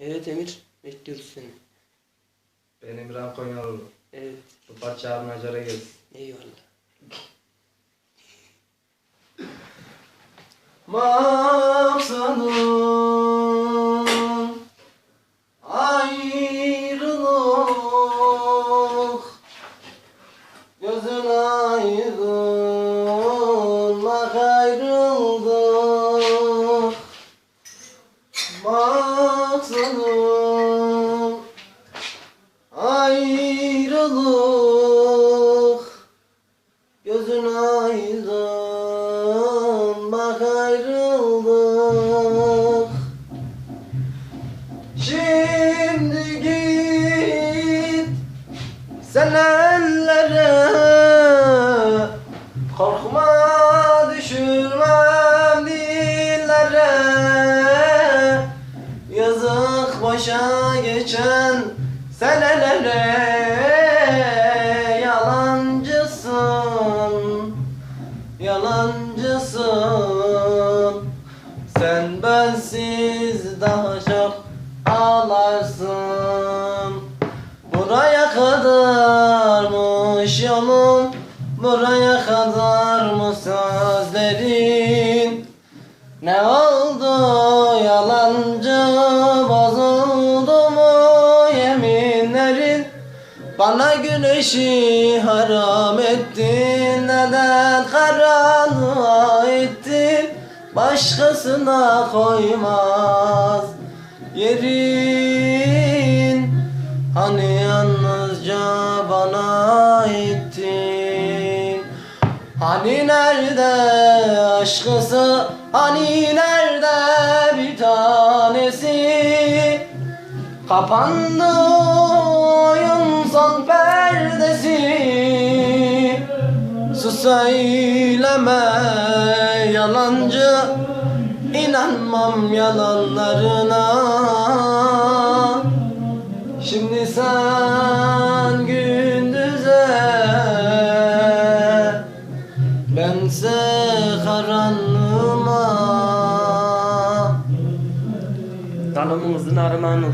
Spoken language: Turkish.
Evet Emir. Bekliyoruz seni. Ben Emirhan Konyalıoğlu. Evet. Bu parça abim Acar'a gelsin. Eyvallah. Maksadım ayrıldık Şimdi git sen ellere. Korkma düşürmem dillere. Yazık başa geçen senelere ağlarsın. Buraya kadarmış yolun Buraya kadar mı sözlerin? Ne oldu yalancı Bozuldu mu yeminlerin? Bana güneşi haram ettin Neden karanlığa ettin Başkasına koymaz yerin Hani yalnızca bana aittin Hani nerede aşkısı? Hani nerede bir tanesi? Kapandı oyun son perdesi. Sus söyleme yalancı inanmam yalanlarına Şimdi sen gündüze Bense karanlığıma Tanımımızın armağanı.